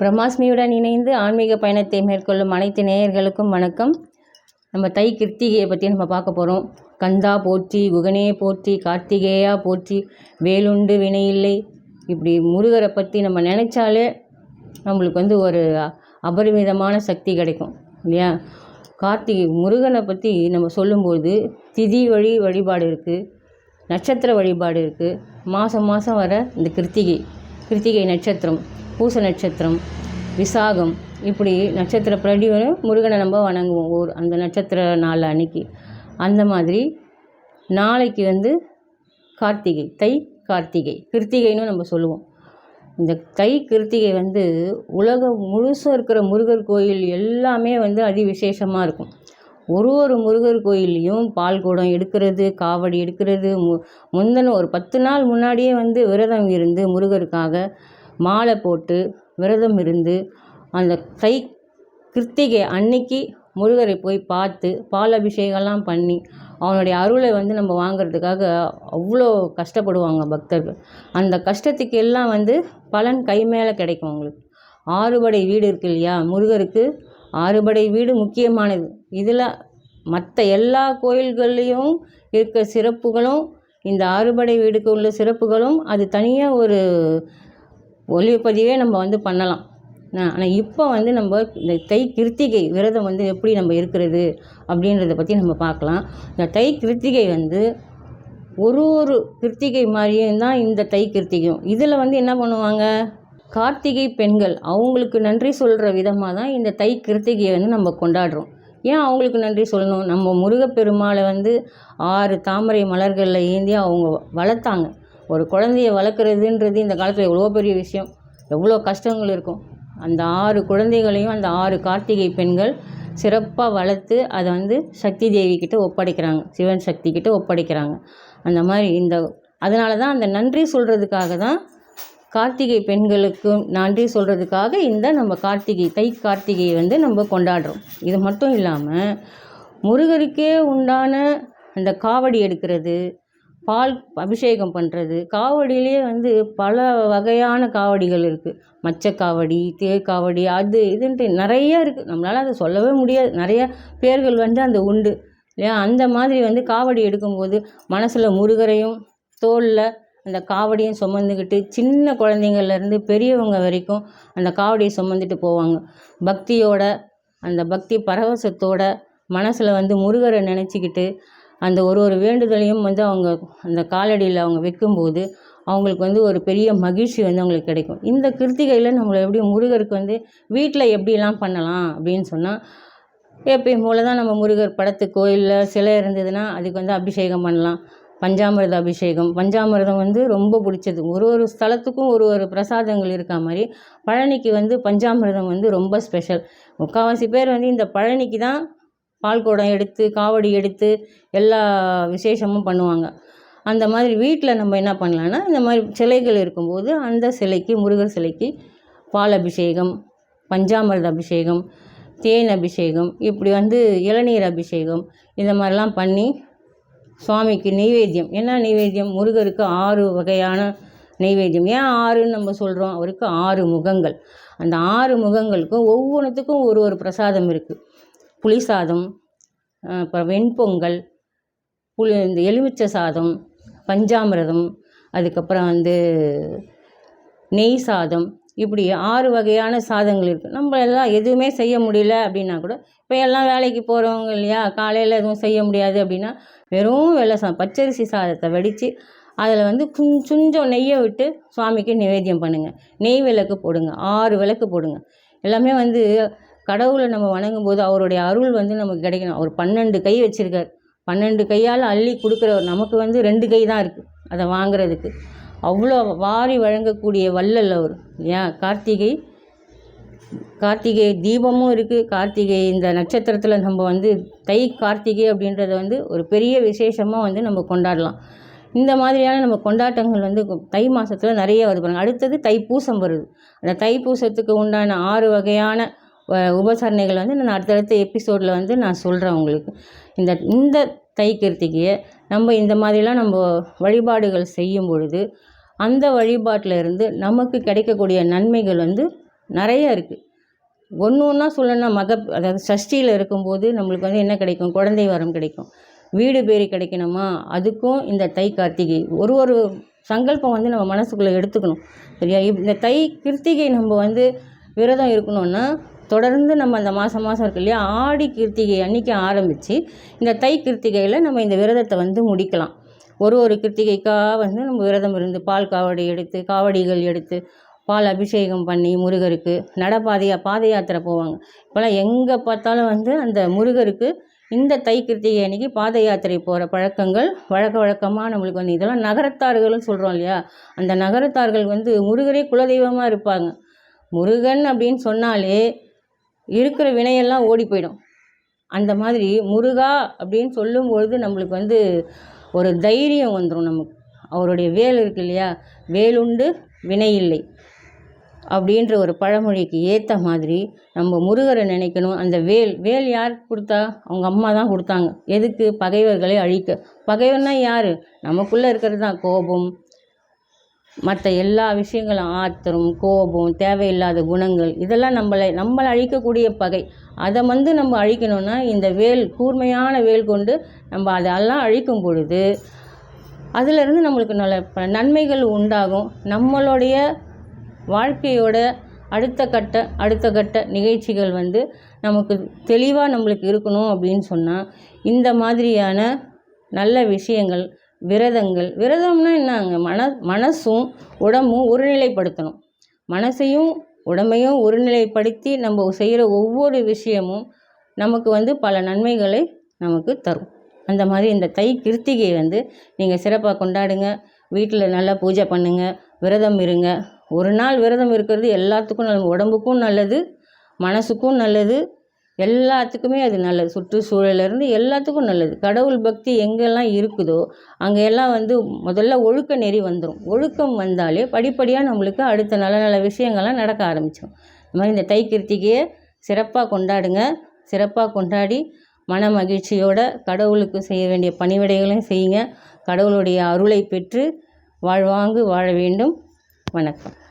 பிரம்மாஸ்மியுடன் இணைந்து ஆன்மீக பயணத்தை மேற்கொள்ளும் அனைத்து நேயர்களுக்கும் வணக்கம். நம்ம தை கிருத்திகையை பற்றி நம்ம பார்க்க போகிறோம் கந்தா போற்றி குகனே போற்றி கார்த்திகேயா போற்றி வேலுண்டு வினையில்லை இப்படி முருகரை பற்றி நம்ம நினச்சாலே நம்மளுக்கு வந்து ஒரு அபரிமிதமான சக்தி கிடைக்கும் இல்லையா? கார்த்திகை முருகனை பற்றி நம்ம சொல்லும்போது திதி வழி வழிபாடு இருக்குது நட்சத்திர வழிபாடு இருக்குது மாதம் மாதம் வர இந்த கிருத்திகை கிருத்திகை நட்சத்திரம். பூச நட்சத்திரம் விசாகம். இப்படி நட்சத்திரப்படி வரும் முருகனை நம்ம வணங்குவோம். ஒரு அந்த நட்சத்திர நாள் அன்னைக்கு. அந்த மாதிரி நாளைக்கு வந்து கார்த்திகை தை கார்த்திகை கிருத்திகைன்னு நம்ம சொல்லுவோம். இந்த தை கிருத்திகை வந்து உலகம் முழுசும் இருக்கிற முருகர் கோயில் எல்லாமே வந்து அதி விசேஷமாக இருக்கும். ஒரு ஒரு முருகர் கோயில்லையும் பால் குடம் எடுக்கிறது காவடி எடுக்கிறது மு முந்தின ஒரு பத்து நாள் முன்னாடியே வந்து விரதம் இருந்து முருகருக்காக மாலை போட்டு விரதம் இருந்து அந்த தை கிருத்திகை அன்னைக்கு முருகரை போய் பார்த்து பால் அபிஷேகம்லாம் பண்ணி அவனுடைய அருளை வந்து நம்ம வாங்குறதுக்காக அவ்வளோ கஷ்டப்படுவாங்க பக்தர்கள். அந்த கஷ்டத்துக்கு எல்லாம் வந்து பலன் கை மேலே கிடைக்கும் அவங்களுக்கு. ஆறுபடை வீடு இருக்கு இல்லையா? முருகருக்கு ஆறுபடை வீடு முக்கியமானது. இதில் மற்ற எல்லா கோயில்கள்லேயும் இருக்க சிறப்புகளும் இந்த ஆறுபடை வீடுக்கு உள்ள சிறப்புகளும் அது தனியாக ஒரு ஒளிப்பதிவே நம்ம வந்து பண்ணலாம். ஆனால் இப்போ வந்து நம்ம இந்த தை கிருத்திகை விரதம் வந்து எப்படி நம்ம இருக்கிறது அப்படின்றத பற்றி நம்ம பார்க்கலாம். இந்த தை கிருத்திகை வந்து ஒரு ஒரு கிருத்திகை மாதிரியும் தான் இந்த தை கிருத்திகையும். இதில் வந்து என்ன பண்ணுவாங்க? கார்த்திகை பெண்கள் அவங்களுக்கு நன்றி சொல்கிற விதமாக தான் இந்த தை கிருத்திகையை வந்து நம்ம கொண்டாடுறோம். ஏன் அவங்களுக்கு நன்றி சொல்லணும்? நம்ம முருகப்பெருமாளை வந்து ஆறு தாமரை மலர்களில் ஏந்தி அவங்க வளர்த்தாங்க. ஒரு குழந்தைய வளர்க்குறதுன்றது இந்த காலத்தில் எவ்வளோ பெரிய விஷயம். எவ்வளோ கஷ்டங்கள் இருக்கும். அந்த ஆறு குழந்தைகளையும் அந்த ஆறு கார்த்திகை பெண்கள் சிறப்பாக வளர்த்து அதை வந்து சக்தி தேவி கிட்ட ஒப்படைக்கிறாங்க. சிவன் சக்தி கிட்ட ஒப்படைக்கிறாங்க. அந்த மாதிரி இந்த அதனால தான் அந்த நன்றி சொல்கிறதுக்காக தான் கார்த்திகை பெண்களுக்கு நன்றி சொல்கிறதுக்காக இந்த நம்ம கார்த்திகை தை கார்த்திகையை வந்து நம்ம கொண்டாடுறோம். இது மட்டும் இல்லாமல் முருகருக்கே உண்டான அந்த காவடி எடுக்கிறது பால் அபிஷேகம் பண்ணுறது காவடியிலே வந்து பல வகையான காவடிகள் இருக்குது மச்சக்காவடி தேக்காவடி காவடி அது இதுன்ட்டு நிறைய இருக்குது நம்மளால் அதை சொல்லவே முடியாது. நிறைய பேர்கள் வந்து அந்த உண்டு இல்லையா? அந்த மாதிரி வந்து காவடி எடுக்கும்போது மனசில் முருகரையும் தோளில் அந்த காவடியும் சுமந்துக்கிட்டு சின்ன குழந்தைங்கள்லேருந்து பெரியவங்க வரைக்கும் அந்த காவடியை சுமந்துட்டு போவாங்க. பக்தியோட அந்த பக்தி பரவசத்தோட மனசில் வந்து முருகரை நினச்சிக்கிட்டு அந்த ஒரு ஒரு வேண்டுதலையும் வந்து அவங்க அந்த காலடியில் அவங்க வைக்கும்போது அவங்களுக்கு வந்து ஒரு பெரிய மகிழ்ச்சி வந்து அவங்களுக்கு கிடைக்கும். இந்த கிருத்திகையில் நம்மளை எப்படி முருகருக்கு வந்து வீட்டில் எப்படிலாம் பண்ணலாம் அப்படின்னு சொன்னால் எப்பயும் போல தான் நம்ம முருகர் படத்து கோயிலில் சிலை இருந்ததுன்னா அதுக்கு வந்து அபிஷேகம் பண்ணலாம். பஞ்சாமிர்த அபிஷேகம். பஞ்சாமிர்தம் வந்து ரொம்ப பிடிச்சது. ஒரு ஒரு ஸ்தலத்துக்கும் ஒரு ஒரு பிரசாதங்கள் இருக்கா மாதிரி பழனிக்கு வந்து பஞ்சாமிரதம் வந்து ரொம்ப ஸ்பெஷல் முக்கால்வாசி பேர் வந்து இந்த பழனிக்கு தான் பால்குடம் எடுத்து காவடி எடுத்து எல்லா விசேஷமும் பண்ணுவாங்க. அந்த மாதிரி வீட்டில் நம்ம என்ன பண்ணலான்னா இந்த மாதிரி சிலைகள் இருக்கும்போது அந்த சிலைக்கு முருகர் சிலைக்கு பால் அபிஷேகம் பஞ்சாமிர்த அபிஷேகம் தேன் அபிஷேகம் இப்படி வந்து இளநீர் அபிஷேகம் இந்த மாதிரிலாம் பண்ணி சுவாமிக்கு நெய்வேத்தியம். என்ன நெய்வேத்தியம்? முருகருக்கு ஆறு வகையான நெய்வேத்தியம். ஏன் ஆறுன்னு நம்ம சொல்கிறோம் அவருக்கு ஆறு முகங்கள். அந்த ஆறு முகங்களுக்கும் ஒவ்வொன்றுத்துக்கும் ஒரு ஒரு பிரசாதம் இருக்குது புளி சாதம் அப்புறம் வெண்பொங்கல் புளி இந்த எலுமிச்சை சாதம் பஞ்சாமிரதம் அதுக்கப்புறம் வந்து நெய் சாதம் இப்படி ஆறு வகையான சாதங்கள் இருக்குது நம்ம எல்லாம் எதுவுமே செய்ய முடியல அப்படின்னா கூட இப்போ எல்லாம் வேலைக்கு போகிறவங்க இல்லையா காலையில் எதுவும் செய்ய முடியாது அப்படின்னா வெறும் வெள்ளை சா பச்சரிசி சாதத்தை வடித்து அதில் வந்து கொஞ்சம் நெய்யை விட்டு சுவாமிக்கு நிவேத்தியம் பண்ணுங்கள் நெய் விளக்கு போடுங்க ஆறு விளக்கு போடுங்க. எல்லாமே வந்து கடவுளை நம்ம வணங்கும் போது அவருடைய அருள் வந்து நமக்கு கிடைக்கணும். அவர் பன்னெண்டு கை வச்சுருக்கார். பன்னெண்டு கையால் அள்ளி கொடுக்குறவர் நமக்கு வந்து ரெண்டு கை தான் இருக்குது அதை வாங்குறதுக்கு. அவ்வளோ வாரி வழங்கக்கூடிய வள்ளல் அவர் ஏன் கார்த்திகை கார்த்திகை தீபமும் இருக்குது கார்த்திகை இந்த நட்சத்திரத்தில் நம்ம வந்து தை கார்த்திகை அப்படின்றத வந்து ஒரு பெரிய விசேஷமாக வந்து நம்ம கொண்டாடலாம். இந்த மாதிரியான நம்ம கொண்டாட்டங்கள் வந்து தை மாதத்தில் நிறைய வருது பாருங்கள் அடுத்தது தைப்பூசம் வருது. அந்த தைப்பூசத்துக்கு உண்டான ஆறு வகையான உபசரணைகள் வந்து நான் அடுத்தடுத்த எபிசோடில் வந்து நான் சொல்கிறேன் உங்களுக்கு. இந்த இந்த தை கிருத்திகையை நம்ம இந்த மாதிரிலாம் நம்ம வழிபாடுகள் செய்யும் பொழுது அந்த வழிபாட்டில் இருந்து நமக்கு கிடைக்கக்கூடிய நன்மைகள் வந்து நிறைய இருக்குது ஒன்று ஒன்றா சொல்லணும்னா மக அதாவது சஷ்டியில் இருக்கும்போது நம்மளுக்கு வந்து என்ன கிடைக்கும்? குழந்தை வரம் கிடைக்கும். வீடு பேரி கிடைக்கணுமா? அதுக்கும் இந்த தை கார்த்திகை. ஒரு ஒரு சங்கல்பம் வந்து நம்ம மனசுக்குள்ளே எடுத்துக்கணும். சரியா? இந்த தை கிருத்திகை நம்ம வந்து விரதம் இருக்கணும்னா தொடர்ந்து நம்ம அந்த மாதம் மாதம் இருக்கு இல்லையா? ஆடி கிருத்திகை அன்னைக்கு ஆரம்பித்து இந்த தை கிருத்திகையில் நம்ம இந்த விரதத்தை வந்து முடிக்கலாம். ஒரு ஒரு கிருத்திகைக்காக வந்து நம்ம விரதம் இருந்து பால் காவடி எடுத்து காவடிகள் எடுத்து பால் அபிஷேகம் பண்ணி முருகருக்கு நடப்பாதையாக பாத யாத்திரை போவாங்க. இப்போல்லாம் எங்கே பார்த்தாலும் வந்து அந்த முருகருக்கு இந்த தை கிருத்திகை அன்னைக்கு பாத யாத்திரை போகிற பழக்கங்கள் வழக்க வழக்கமாக நம்மளுக்கு வந்து இதெல்லாம் நகரத்தார்கள்னு சொல்கிறோம் இல்லையா? அந்த நகரத்தார்கள் வந்து முருகரே குலதெய்வமாக இருப்பாங்க. முருகன் அப்படின்னு சொன்னாலே இருக்கிற வினையெல்லாம் ஓடி போயிடும். அந்த மாதிரி முருகா அப்படின்னு சொல்லும்பொழுது நம்மளுக்கு வந்து ஒரு தைரியம் வந்துடும் நமக்கு. அவருடைய வேல் இருக்கு இல்லையா? வேலுண்டு வினை இல்லை. அப்படின்ற ஒரு பழமொழிக்கு ஏற்ற மாதிரி நம்ம முருகரை நினைக்கணும். அந்த வேல் வேல் யார் கொடுத்தா? அவங்க அம்மா தான் கொடுத்தாங்க. எதுக்கு? பகைவர்களை அழிக்க. பகைவர்னா யார்? நமக்குள்ளே இருக்கிறது தான் கோபம் மற்ற எல்லா விஷயங்களும் ஆத்திரம் கோபம் தேவையில்லாத குணங்கள் இதெல்லாம் நம்மளை நம்மளை அழிக்கக்கூடிய பகை. அதை வந்து நம்ம அழிக்கணும்னா இந்த வேல் கூர்மையான வேல் கொண்டு நம்ம அதெல்லாம் அழிக்கும் பொழுது அதிலிருந்து நம்மளுக்கு நல்ல ப- நன்மைகள் உண்டாகும். நம்மளுடைய வாழ்க்கையோட அடுத்த கட்ட அடுத்த கட்ட நிகழ்ச்சிகள் வந்து நமக்கு தெளிவாக நம்மளுக்கு இருக்கணும் அப்படின்னு சொன்னால் இந்த மாதிரியான நல்ல விஷயங்கள் விரதங்கள். விரதம்னா என்னங்க? மன மனசும் உடம்பும் ஒருநிலைப்படுத்தணும். மனசையும் உடம்பையும் ஒருநிலைப்படுத்தி நம்ம செய்கிற ஒவ்வொரு விஷயமும் நமக்கு வந்து பல நன்மைகளை நமக்கு தரும். அந்த மாதிரி இந்த தை கிருத்திகை வந்து நீங்கள் சிறப்பாக கொண்டாடுங்க. வீட்டில் நல்லா பூஜை பண்ணுங்க. விரதம் இருங்க. ஒரு நாள் விரதம் இருக்கிறது எல்லாத்துக்கும் நல்ல உடம்புக்கும் நல்லது மனசுக்கும் நல்லது எல்லாத்துக்குமே அது நல்லது. சுற்றுச்சூழலேருந்து எல்லாத்துக்கும் நல்லது. கடவுள் பக்தி எங்கெல்லாம் இருக்குதோ அங்கே எல்லாம் வந்து முதல்ல ஒழுக்க நெறி வந்துடும் ஒழுக்கம் வந்தாலே படிப்படியாக நம்மளுக்கு அடுத்த நல்ல நல்ல விஷயங்கள்லாம் நடக்க ஆரம்பிச்சிடும் இந்த மாதிரி இந்த தை கிருத்திகையை சிறப்பாக கொண்டாடுங்க. சிறப்பாக கொண்டாடி மன மகிழ்ச்சியோட கடவுளுக்கு செய்ய வேண்டிய பணிவிடைகளையும் செய்யுங்க. கடவுளுடைய அருளை பெற்று வாழ்வாங்கு வாழ வேண்டும். வணக்கம்.